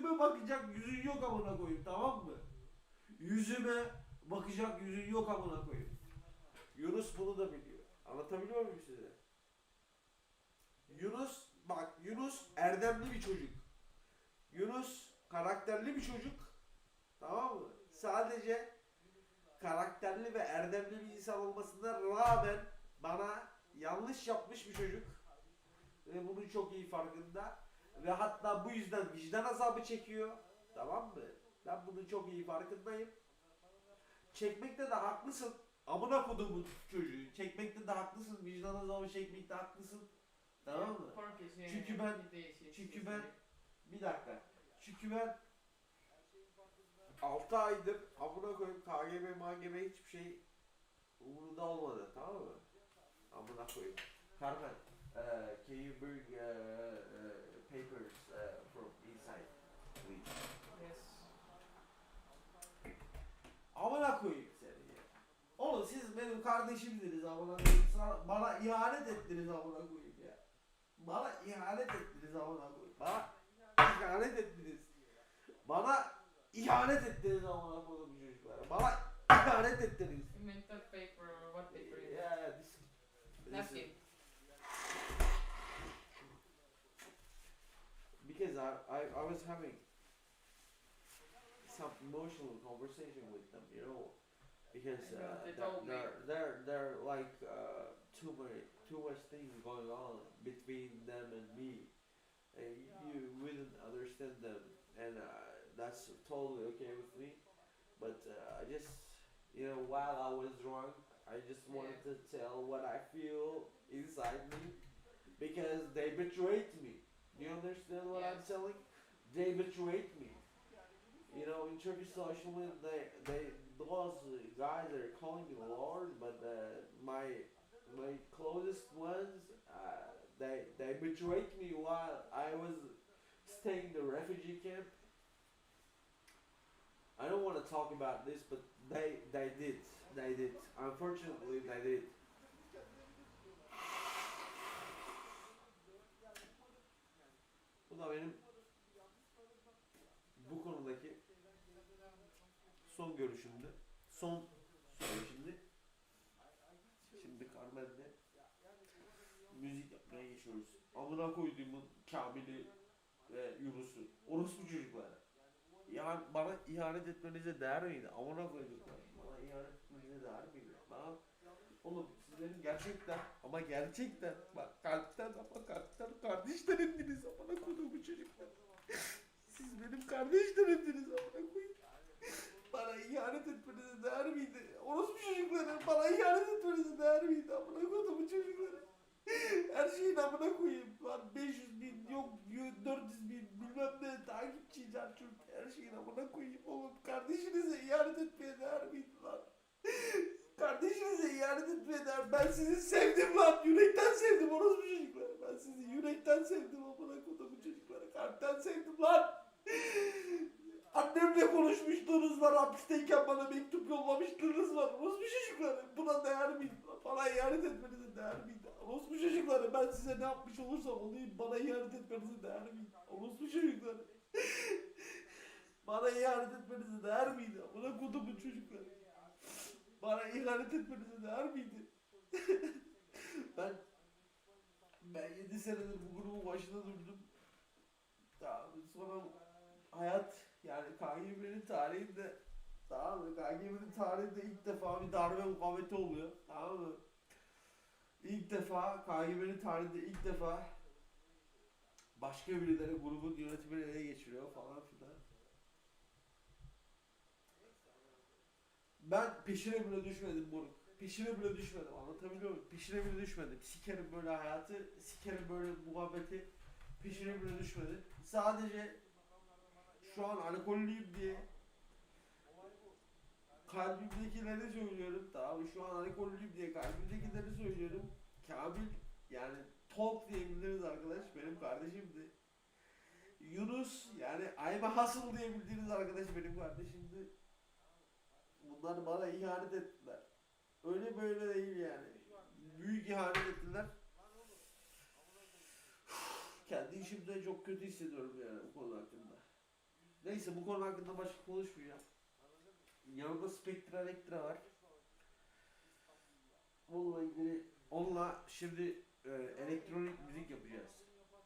yüzüme bakacak yüzün yok amına koyayım tamam mı? Yüzüme bakacak yüzün yok amına koyayım. Yunus bunu da biliyor. Anlatabiliyor muyum size? Yunus bak Yunus erdemli bir çocuk. Yunus karakterli bir çocuk. Tamam mı? Sadece karakterli ve erdemli bir insan olmasına rağmen bana yanlış yapmış bir çocuk. Ve bunun çok iyi farkında. Ve hatta bu yüzden vicdan azabı çekiyor. Tamam mı? Ben bunun çok iyi farkındayım. Çekmekte de haklısın. Amına kodumun çocuğu. Çekmekte de haklısın. Vicdan azabı çekmekte haklısın. Tamam mı? Çünkü ben- çünkü ben- Bir dakika. Çünkü ben 6 aydır amına koyayım KGB MGB hiçbir şey umurunda olmadı tamam mı? Amına koyayım. Carmen, uh, can you bring papers uh, from inside please? Amına koyayım seni ya. Oğlum siz benim kardeşimdiniz amına koyayım. Sana, bana ihanet ettiniz amına koyayım ya. Bana ihanet ettiniz amına koyayım. Bana ihanet ettiniz. Bana ihanet ettiniz amına koyayım çocuklara. Bana ihanet ettiniz. Mental paper or what paper? Yeah, this, this Napkin. because I, I, I was having some emotional conversation with them, you know, because know, uh, they there, me. there, there, there like uh, too many, too much things going on between them and me, and you wouldn't understand them, and uh, that's totally okay with me. But uh, I just, you know, while I was drunk, I just wanted to tell what I feel inside me because they betrayed me. You understand what I'm Yes. telling? They betrayed me. You know, in Turkish social media, they, they, those guys are calling me Lord, but uh, my, my closest ones, uh, they, they betrayed me while I was staying in the refugee camp. I don't want to talk about this, but they, they did, they did. Unfortunately, they did. Son görüşümdü. Son söyleşimdi. Şimdi Carmen'de müzik yapmaya geçiyoruz. Amına koyduğumun Kamil'i ve Yunus'u. Orospu çocukları. Yani bana ihanet etmenize değer miydi? Amına koyduklar. Bana ihanet etmenize değer miydi? Bana Oğlum siz benim gerçekten ama gerçekten bak kalpten ama kalpten kardeşlerimdiniz amına koyduğum çocuklar. Siz benim kardeşlerimdiniz amına koyayım. Bana ihanet etmenize değer miydi? Orospu çocukları bana ihanet etmenize değer miydi amına koyduğum çocukları? Her şeyin amına koyayım. Lan 500 bin yok 400 bin bilmem ne takipçi çocuk her şeyin amına koyayım oğlum. Kardeşinize ihanet etmeye değer miydi lan? Kardeşinize ihanet etmeye değer. Ben sizi sevdim lan. Yürekten sevdim orospu çocukları. Ben sizi yürekten sevdim amına koyduğum çocukları. Kalpten sevdim lan. Annemle konuşmuşluğunuz var. Hapisteyken bana mektup var. Çocukları. Buna değer miydi? Bana ihanet etmenize değer miydi? Orospu çocukları. Ben size ne yapmış olursam olayım. Bana ihanet etmenize değer miydi? Orospu çocukları. bana ihanet etmenize değer miydi? Amına kodumun çocukları. Bana ihanet etmenize değer miydi? ben ben 7 senedir bu grubun başında durdum. Tamam sonra hayat yani KGB'nin tarihinde tamam mı? KGB'nin tarihinde ilk defa bir darbe mukavemeti oluyor. Tamam mı? İlk defa KGB'nin tarihinde ilk defa başka birileri grubun yönetimini ele geçiriyor falan filan. Ben peşine bile düşmedim moruk. Peşine bile düşmedim anlatabiliyor muyum? Peşine bile düşmedim. Sikerim böyle hayatı, sikerim böyle muhabbeti. Peşine bile düşmedim. Sadece şu an alkollüyüm diye kalbimdekileri söylüyorum. Tamam şu an alkollüyüm diye kalbimdekileri söylüyorum. Kamil yani Talk diyebiliriz arkadaş benim kardeşimdi. Yunus yani I'm a hustle diye bildiğiniz arkadaş benim kardeşimdi. Bunlar bana ihanet ettiler. Öyle böyle değil yani. Büyük ihanet ettiler. Kendi işimde çok kötü hissediyorum yani bu konu hakkında. Neyse bu konu hakkında başka konuşmayacağım. Yanında Spectra Electra var. Onunla ilgili onunla şimdi e, elektronik müzik yapacağız.